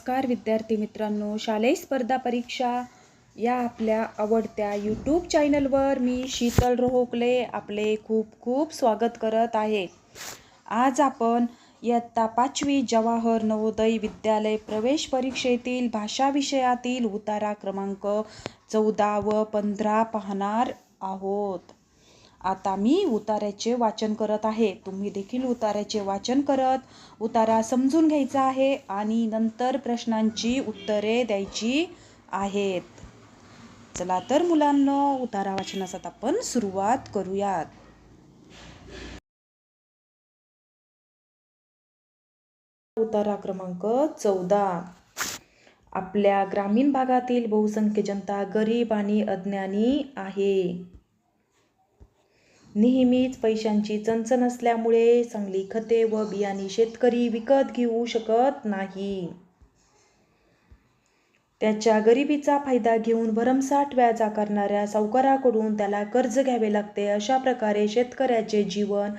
नमस्कार विद्यार्थी मित्रांनो. शालेय स्पर्धा परीक्षा या आपल्या आवडत्या यूट्यूब चॅनलवर मी शीतल रोहोकले आपले खूप खूप स्वागत करत आहे. आज आपण इयत्ता पाचवी जवाहर नवोदय विद्यालय प्रवेश परीक्षेतील भाषा विषयातील उतारा क्रमांक चौदा व पंधरा पाहणार आहोत. आता मी उतार्याचे वाचन करत आहे. तुम्ही देखील उतार्याचे वाचन करत उतारा समजून घ्यायचा आहे आणि नंतर प्रश्नांची उत्तरे द्यायची आहेत. चला तर मुलांना उतारा वाचनास आता आपण सुरुवात करूयात. उतारा क्रमांक चौदा. आपल्या ग्रामीण भागातील बहुसंख्य जनता गरीब आणि अज्ञानी आहे. नेहमीच पैशांची चणचण असल्यामुळे चांगली खते व बियाणे शेतकरी विकत घेऊ शकत नाही. त्याच्या गरिबीचा फायदा घेऊन भरमसाठ व्याज आकारणाऱ्या सावकाराकडून त्याला कर्ज घ्यावे लागते अशा प्रकारे शेतकऱ्याचे जीवन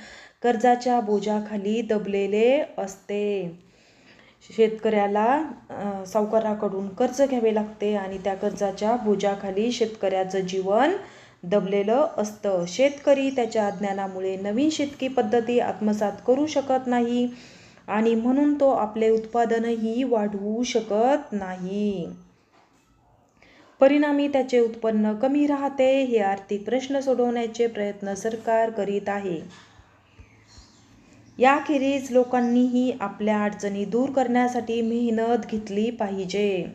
कर्जाच्या बोजाखाली दबलेले असते. शेतकऱ्याला सावकाराकडून कर्ज घ्यावे लागते आणि त्या कर्जाच्या बोजाखाली शेतकऱ्याचं जीवन दबलेलं असतं. शेतकरी त्याच्या अज्ञानामुळे नवीन शेतकी पद्धती आत्मसात करू शकत नाही आणि म्हणून तो आपले उत्पादनही वाढवू शकत नाही. परिणामी त्याचे उत्पन्न कमी राहते हे आर्थिक प्रश्न सोडवण्याचे प्रयत्न सरकार करीत आहे. याखेरीज लोकांनीही आपल्या अडचणी दूर करण्यासाठी मेहनत घेतली पाहिजे.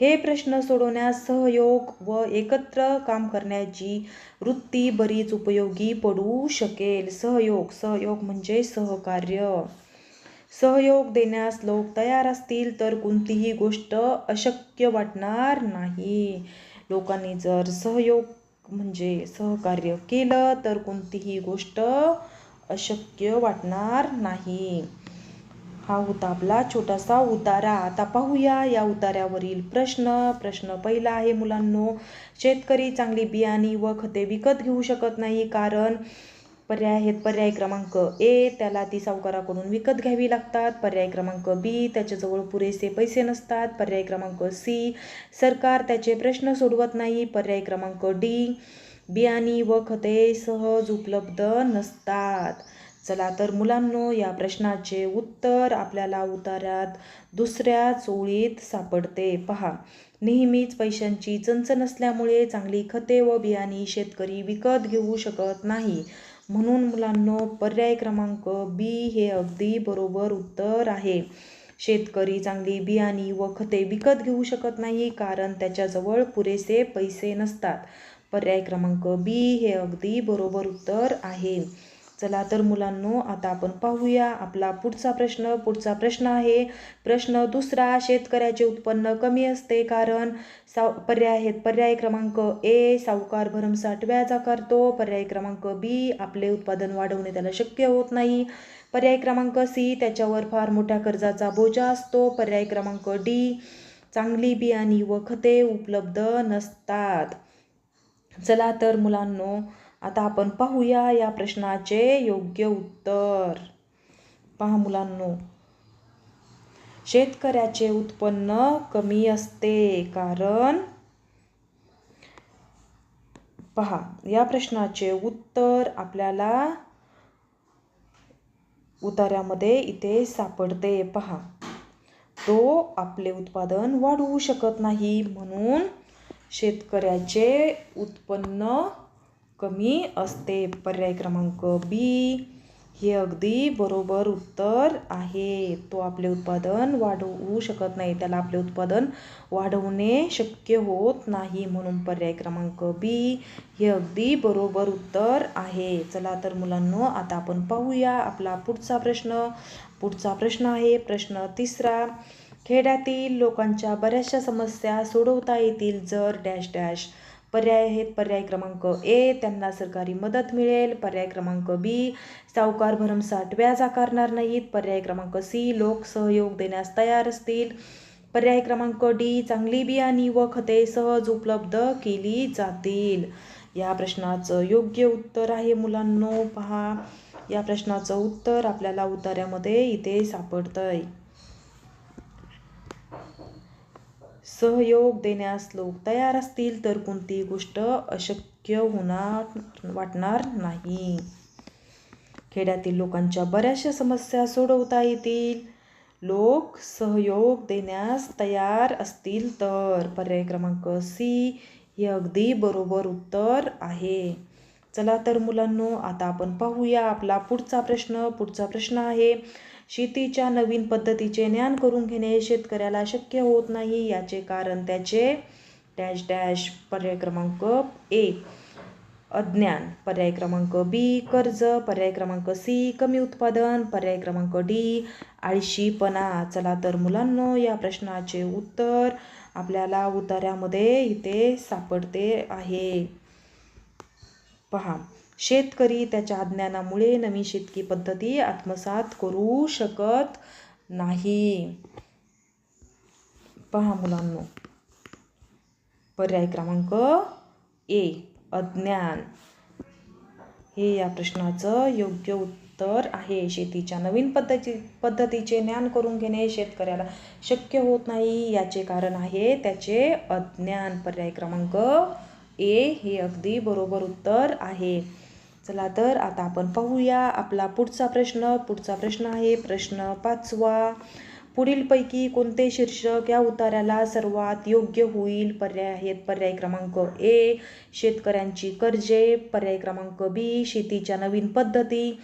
हे प्रश्न सोडवण्यास सहयोग व एकत्र काम करण्याची वृत्ती बरीच उपयोगी पडू शकेल. सहयोग सहयोग म्हणजे सहकार्य. सहयोग देण्यास लोक तयार असतील तर कोणतीही गोष्ट अशक्य वाटणार नाही. लोकांनी जर सहयोग म्हणजे सहकार्य केलं तर कोणतीही गोष्ट अशक्य वाटणार नाही. हा होता आपला छोटासा उतारा. आता पाहूया या उतार्यावरील प्रश्न. प्रश्न पहिला आहे मुलांनो शेतकरी चांगली बियाणी व खते विकत घेऊ शकत नाही कारण पर्याय आहेत पर्याय क्रमांक ए त्याला ती सावकाराकडून विकत घ्यावी लागतात. पर्याय क्रमांक बी त्याच्याजवळ पुरेसे पैसे नसतात. पर्याय क्रमांक सी सरकार त्याचे प्रश्न सोडवत नाही. पर्याय क्रमांक डी बियाणी व खते सहज उपलब्ध नसतात. चला तर मुलांनो या प्रश्नाचे उत्तर आपल्याला उतार्यात दुसऱ्या ओळीत सापडते. पहा नेहमीच पैशांची चंच असल्यामुळे चांगली खते व बियाणी शेतकरी विकत घेऊ शकत नाही. म्हणून मुलांनो पर्याय क्रमांक बी हे अगदी बरोबर उत्तर आहे. शेतकरी चांगली बियाणी व खते विकत घेऊ शकत नाही कारण त्याच्याजवळ पुरेसे पैसे नसतात. पर्याय क्रमांक बी हे अगदी बरोबर उत्तर आहे. चला तर मुलांनो आता आपण पाहूया. आपला पुढचा प्रश्न पुढचा प्रश्न आहे. प्रश्न दुसरा शेतकऱ्याचे उत्पन्न कमी असते कारण साव पर्याय आहेत. पर्याय क्रमांक ए सावकार भरमसाठ व्याज आकारतो. पर्याय क्रमांक बी आपले उत्पादन वाढवणे त्याला शक्य होत नाही. पर्याय क्रमांक सी त्याच्यावर फार मोठ्या कर्जाचा बोजा असतो. पर्याय क्रमांक डी चांगली बियाणी व खते उपलब्ध नसतात. चला तर मुलांनो आता आपण पाहूया या प्रश्नाचे योग्य उत्तर. पहा मुलांनो शेतकऱ्याचे उत्पन्न कमी असते कारण पहा या प्रश्नाचे उत्तर आपल्याला उतार्यामध्ये इथे सापडते. पहा तो आपले उत्पादन वाढवू शकत नाही म्हणून शेतकऱ्याचे उत्पन्न कमी असते. पर्याय क्रमांक बी हे अगदी बरोबर उत्तर आहे. तो आपले उत्पादन वाढवू शकत नाही. त्याला आपले उत्पादन वाढवणे शक्य होत नाही म्हणून पर्याय क्रमांक बी हे अगदी बरोबर उत्तर आहे. चला तर मुलांनो आता आपण पाहूया आपला पुढचा प्रश्न. पुढचा प्रश्न आहे. प्रश्न तिसरा. खेड्यातील लोकांच्या बऱ्याचशा समस्या सोडवता येतील जर डॅश डॅश पर्याय आहेत. पर्याय क्रमांक ए त्यांना सरकारी मदत मिळेल. पर्याय क्रमांक बी सावकार भरमसाठ व्याज आकारणार नाहीत. पर्याय क्रमांक सी लोक सहयोग देण्यास तयार असतील. पर्याय क्रमांक डी चांगली बियाणी व खते सहज उपलब्ध केली जातील. या प्रश्नाचं योग्य उत्तर आहे मुलांनो. पहा या प्रश्नाचं उत्तर आपल्याला उतार्यामध्ये इथे सापडतंय. सहयोग देण्यास लोक तयार असतील तर कोणती गोष्ट अशक्य होणार वाटणार नाही. खेड्यातील लोकांच्या बऱ्याचशा समस्या सोडवता येतील. लोक सहयोग देण्यास तयार असतील तर पर्याय क्रमांक सी हे अगदी बरोबर उत्तर आहे. चला तर मुलांनो आता आपण पाहूया आपला पुढचा प्रश्न. पुढचा प्रश्न आहे शेतीच्या नवीन पद्धतीचे ज्ञान करून घेणे शेतकऱ्याला शक्य होत नाही याचे कारण त्याचे डॅश डॅश पर्याय क्रमांक ए अज्ञान. पर्याय क्रमांक बी कर्ज. पर्याय क्रमांक सी कमी उत्पादन. पर्याय क्रमांक डी आळशीपणा. चला तर मुलांनो या प्रश्नाचे उत्तर आपल्याला उतार्यामध्ये इथे सापडते आहे. पहा शेतकरी त्याच्या अज्ञानामुळे नवीन शेतकी पद्धती आत्मसात करू शकत नाही. पहा मुलांनो पर्याय क्रमांक ए अज्ञान. हे या प्रश्नाचं योग्य उत्तर आहे. शेतीच्या नवीन पद्धती पद्धतीचे ज्ञान करून घेणे शेतकऱ्याला शक्य होत नाही. याचे कारण आहे त्याचे अज्ञान. पर्याय क्रमांक ए हे अगदी बरोबर उत्तर आहे. चला तर आता आपण पाहूया आपला पुढचा प्रश्न. पुढचा प्रश्न आहे प्रश्न पाचवा. पुढीलपैकी कोणते शीर्षक या उतार्याला सर्वात योग्य होईल? पर्याय आहेत पर्याय क्रमांक ए शेतकऱ्यांची कर्जे. पर्याय क्रमांक बी शेतीच्या नवीन पद्धती.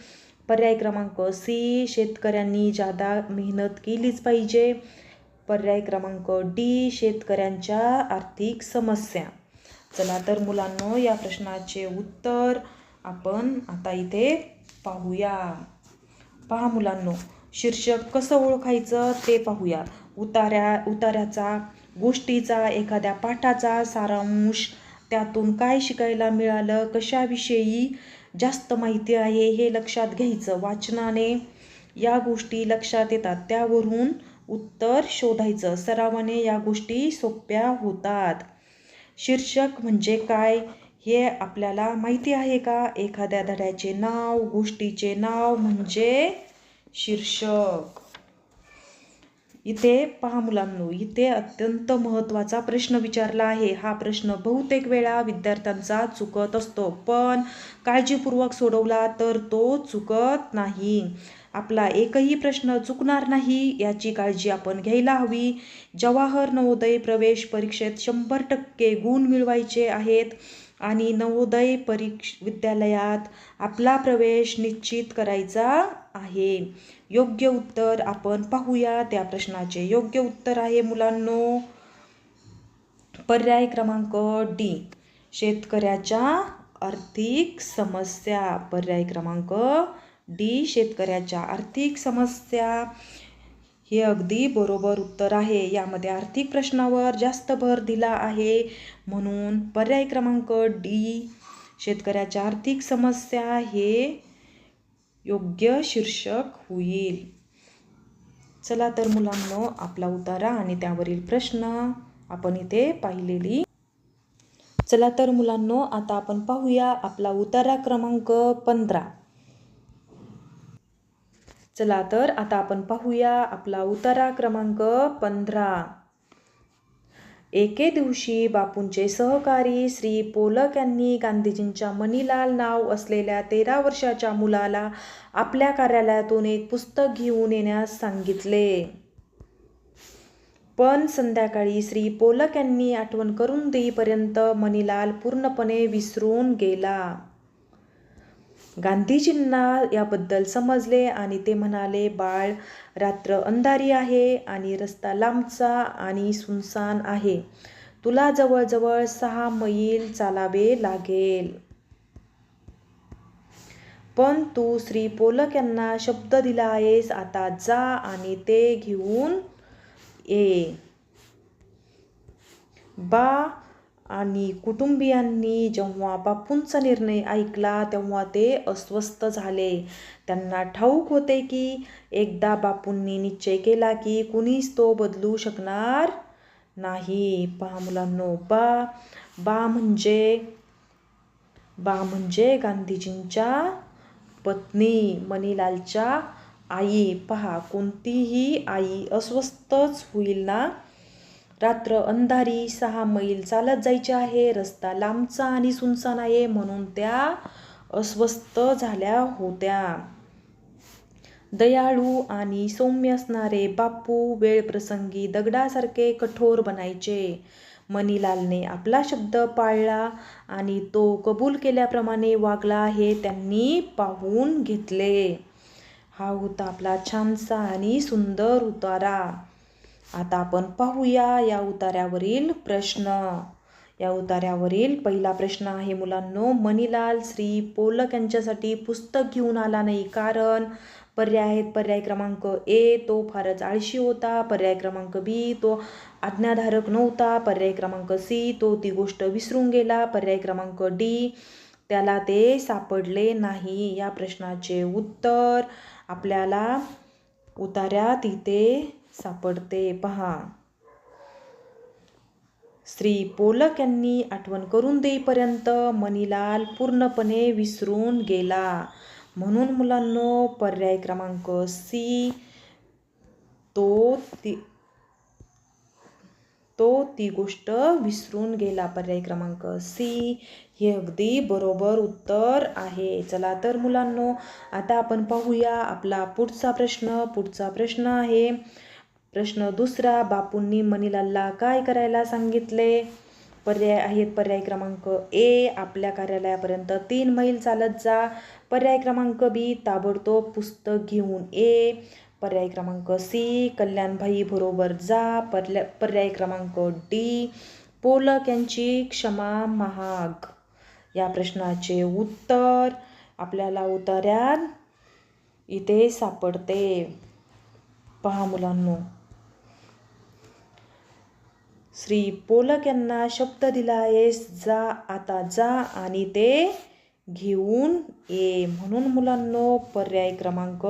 पर्याय क्रमांक सी शेतकऱ्यांनी जादा मेहनत केलीच पाहिजे. पर्याय क्रमांक डी शेतकऱ्यांच्या आर्थिक समस्या. चला तर मुलांनो या प्रश्नाचे उत्तर आपण आता इथे पाहूया. पहा मुलांनो शीर्षक कसं ओळखायचं ते पाहूया. उतार्या उतार्याचा गोष्टीचा एखाद्या पाठाचा सारांश त्यातून काय शिकायला मिळालं कशाविषयी जास्त माहिती आहे हे लक्षात घ्यायचं. वाचनाने या गोष्टी लक्षात येतात त्यावरून उत्तर शोधायचं. सरावाने या गोष्टी सोप्या होतात. शीर्षक म्हणजे काय हे आपल्याला माहिती आहे का? एखाद्या धड्याचे नाव गोष्टीचे नाव म्हणजे शीर्षक. इथे पहा मुलांनो इथे अत्यंत महत्त्वाचा प्रश्न विचारला आहे. हा प्रश्न बहुतेक वेळा विद्यार्थ्यांचा चुकत असतो. पण काळजीपूर्वक सोडवला तर तो चुकत नाही. आपला एकही प्रश्न चुकणार नाही याची काळजी आपण घ्यायला हवी. जवाहर नवोदय प्रवेश परीक्षेत शंभर टक्के गुण मिळवायचे आहेत आणि नवोदय परीक्ष विद्यालयात आपला प्रवेश निश्चित करायचा आहे. योग्य उत्तर आपण पाहूया. त्या प्रश्नाचे योग्य उत्तर आहे मुलांनो. पर्याय क्रमांक डी शेतकऱ्याच्या आर्थिक समस्या. पर्याय क्रमांक डी शेतकऱ्याच्या आर्थिक समस्या. हे अगदी बरोबर उत्तर आहे. यामध्ये आर्थिक प्रश्नावर जास्त भर दिला आहे. म्हणून पर्याय क्रमांक डी शेतकऱ्याच्या आर्थिक समस्या हे योग्य शीर्षक होईल. चला तर मुलांनो आपला उतारा आणि त्यावरील प्रश्न आपण इथे पाहिलेली. चला तर मुलांनो आता आपण पाहूया आपला उतारा क्रमांक पंधरा. चला तर आता आपण पाहूया आपला उतारा क्रमांक पंधरा. एके दिवशी बापूंचे सहकारी श्री पोलक यांनी गांधीजींच्या मणिलाल नाव असलेल्या तेरा वर्षाच्या मुलाला आपल्या कार्यालयातून एक पुस्तक घेऊन येण्यास सांगितले. पण संध्याकाळी श्री पोलक यांनी आठवण करून देईपर्यंत मणिलाल पूर्णपणे विसरून गेला. गांधीजींना याबद्दल समजले आणि ते म्हणाले बाळ रात्र अंधारी आहे आणि रस्ता लांबचा आणि सुनसान आहे. तुला जवळजवळ सहा मैल चालावे लागेल. पण तू श्री पोलक यांना शब्द दिला आहेस आता जा आणि ते घेऊन ये. बा आणि कुटुंबियांनी जेव्हा बापूंचा निर्णय ऐकला तेव्हा ते अस्वस्थ झाले. त्यांना ठाऊक होते की एकदा बापूंनी निश्चय केला की कुणीच तो बदलू शकणार नाही. पहा मुलांनो बा बा म्हणजे बा म्हणजे गांधीजींच्या पत्नी मणिलालच्या आई. पहा कोणतीही आई अस्वस्थच होईल ना? रात्र अंधारी सहा मैल चालत जायचे आहे. रस्ता लांबचा आणि सुनसान आहे म्हणून त्या अस्वस्थ झाल्या होत्या. दयाळू आणि सौम्य असणारे बापू वेळप्रसंगी दगडासारखे कठोर बनायचे. मनीलालने आपला शब्द पाळला आणि तो कबूल केल्याप्रमाणे वागला हे त्यांनी पाहून घेतले. हा होता आपला छानसा आणि सुंदर उतारा. आता आपण पाहूया या उतार्यावरील प्रश्न. या उतार्यावरील पहिला प्रश्न आहे मुलांनो मनीलाल श्री पोलक यांच्यासाठी पुस्तक घेऊन आला नाही कारण पर्याय आहेत. पर्याय क्रमांक ए तो फारच आळशी होता. पर्याय क्रमांक बी तो आज्ञाधारक नव्हता. पर्याय क्रमांक सी तो ती गोष्ट विसरून गेला. पर्याय क्रमांक डी त्याला ते सापडले नाही. या प्रश्नाचे उत्तर आपल्याला उतार्यात इथे सापडते. पहा. श्री पोलक यांनी आठवण करून देईपर्यंत मनीलाल पूर्णपणे विसरून गेला. म्हणून मुलांनो पर्याय क्रमांक सी तो ती तो ती गोष्ट विसरून गेला. पर्याय क्रमांक सी हे अगदी बरोबर उत्तर आहे. चला तर मुलांनो आता आपण पाहूया आपला पुढचा प्रश्न. पुढचा प्रश्न आहे प्रश्न दुसरा बापूंनी मनीलालला काय करायला सांगितले? पर्याय आहेत पर्याय क्रमांक ए आपल्या कार्यालयापर्यंत तीन मैल चालत जा. पर्याय क्रमांक बी ताबडतोब पुस्तक घेऊन ए पर्याय क्रमांक सी कल्याणभाई बरोबर जा. पर्या पर्याय क्रमांक डी पोलक यांची क्षमा महाग. या प्रश्नाचे उत्तर आपल्याला उतार्यात इथे सापडते. पहा मुलांनो श्री पोलक यांना शब्द दिला आहेस जा आता जा आणि ते घेऊन ये. म्हणून मुलांनो पर्याय क्रमांक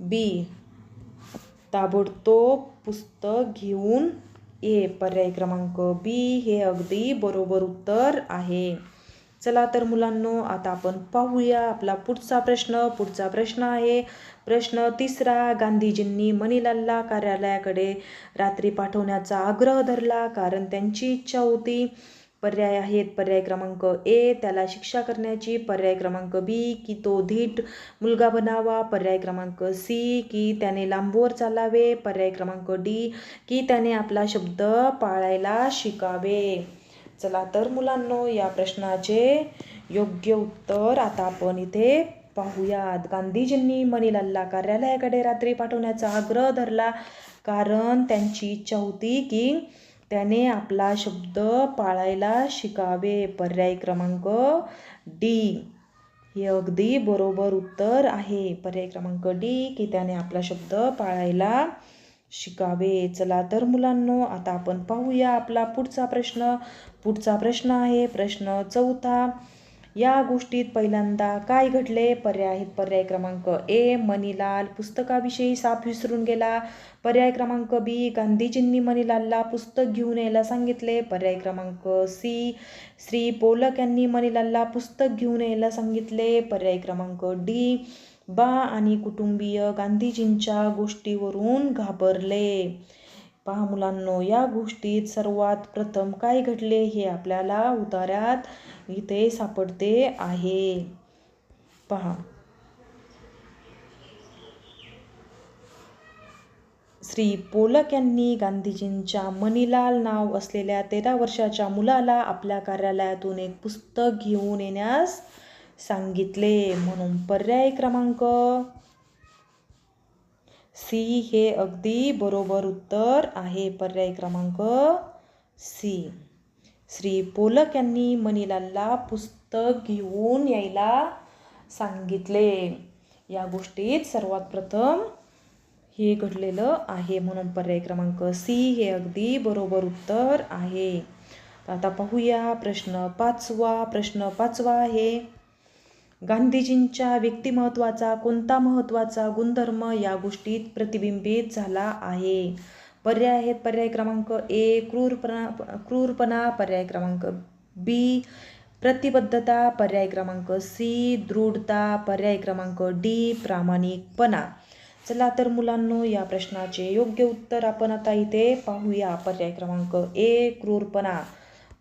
बी. ताबडतोब पुस्तक घेऊन ये. पर्याय क्रमांक बी हे अगदी बरोबर उत्तर आहे. चला तर मुलांनो आता आपण पाहूया आपला पुढचा प्रश्न. पुढचा प्रश्न आहे प्रश्न तिसरा गांधीजींनी मनीलाल्ला कार्यालयाकडे रात्री पाठवण्याचा आग्रह धरला कारण त्यांची इच्छा होती. पर्याय आहेत पर्याय क्रमांक ए त्याला शिक्षा करण्याची. पर्याय क्रमांक बी की तो धीट मुलगा बनावा. पर्याय क्रमांक सी की त्याने लांबवर चालावे. पर्याय क्रमांक डी की त्याने आपला शब्द पाळायला शिकावे. चला तर मुलांनो या प्रश्नाचे योग्य उत्तर आता आपण इथे पाहूयात गांधीजींनी मनीलालला कार्यालयाकडे रात्री पाठवण्याचा आग्रह धरला. कारण त्यांची इच्छा होती की त्याने आपला शब्द पाळायला शिकावे. पर्याय क्रमांक डी. हे अगदी बरोबर उत्तर आहे. पर्याय क्रमांक डी की त्याने आपला शब्द पाळायला शिकावे. चला तर मुलांनो आता आपण पाहूया आपला पुढचा प्रश्न. पुढचा प्रश्न आहे प्रश्न चौथा. या गोष्टीत पहिल्यांदा काय घडले? पर्याय आहेत. पर्याय क्रमांक ए मनीलाल पुस्तकाविषयी साप विसरून गेला. पर्याय क्रमांक बी गांधीजींनी मनीलालला पुस्तक घेऊन यायला सांगितले. पर्याय क्रमांक सी श्री पोलक यांनी मनीलालला पुस्तक घेऊन यायला सांगितले. पर्याय क्रमांक डी बा आणि कुटुंबीय गांधीजींच्या गोष्टीवरून घाबरले. पहा मुलांनो या गोष्टीत सर्वात प्रथम काय घडले हे आपल्याला उतार्यात इथे सापडते आहे. पहा. श्री पोलक यांनी गांधीजींच्या मनीलाल नाव असलेल्या तेरा वर्षाच्या मुलाला आपल्या कार्यालयातून एक पुस्तक घेऊन येण्यास सांगितले. म्हणून पर्याय क्रमांक सी हे अगदी बरोबर उत्तर आहे. पर्याय क्रमांक सी. श्री पोलक यांनी मनीलालला पुस्तक घेऊन यायला सांगितले. या गोष्टीत सर्वात प्रथम हे घडलेलं आहे. म्हणून पर्याय क्रमांक सी हे अगदी बरोबर उत्तर आहे. आता पाहूया प्रश्न पाचवा. प्रश्न पाचवा आहे. गांधीजींच्या व्यक्तिमत्वाचा कोणता महत्त्वाचा गुणधर्म या गोष्टीत प्रतिबिंबित झाला आहे? पर्याय आहेत पर्याय क्रमांक ए क्रूरपणा क्रूरपणा पर्याय क्रमांक बी प्रतिबद्धता पर्याय क्रमांक सी दृढता पर्याय क्रमांक डी प्रामाणिकपणा. चला तर मुलांनो या प्रश्नाचे योग्य उत्तर आपण आता इथे पाहूया. पर्याय क्रमांक ए क्रूरपणा.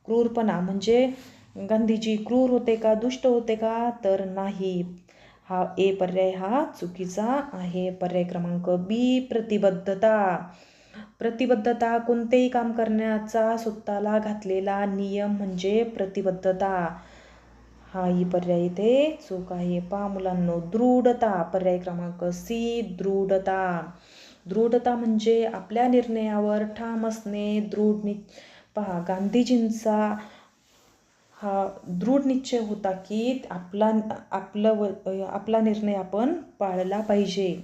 क्रूरपणा म्हणजे गांधीजी क्रूर होते का दुष्ट होते का तर नाही. हा ए पर्याय हा चुकीचा आहे. पर्याय क्रमांक बी प्रतिबद्धता. प्रतिबद्धता कोणतेही काम करण्याचा स्वतःला घातलेला नियम म्हणजे प्रतिबद्धता. हा ही पर्याय इथे चूक आहे. पहा मुलांनो दृढता. पर्याय क्रमांक सी दृढता. दृढता म्हणजे आपल्या निर्णयावर ठाम असणे दृढ नि पहा गांधीजींचा हा दृढ निश्चय होता की आपला आपलं व आपला निर्णय आपण पाळला पाहिजे.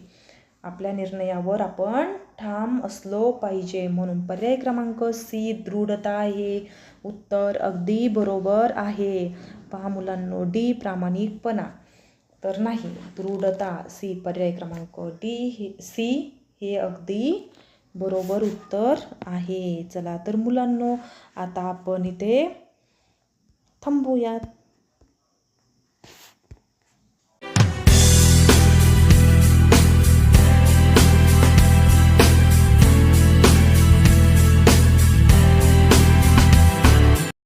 आपल्या निर्णयावर आपण ठाम असलो पाहिजे. म्हणून पर्याय क्रमांक सी दृढता हे उत्तर अगदी बरोबर आहे. पहा मुलांनो डी प्रामाणिकपणा. तर नाही दृढता सी पर्याय क्रमांक डी हे सी हे अगदी बरोबर उत्तर आहे. चला तर मुलांनो आता आपण इथे 他们不，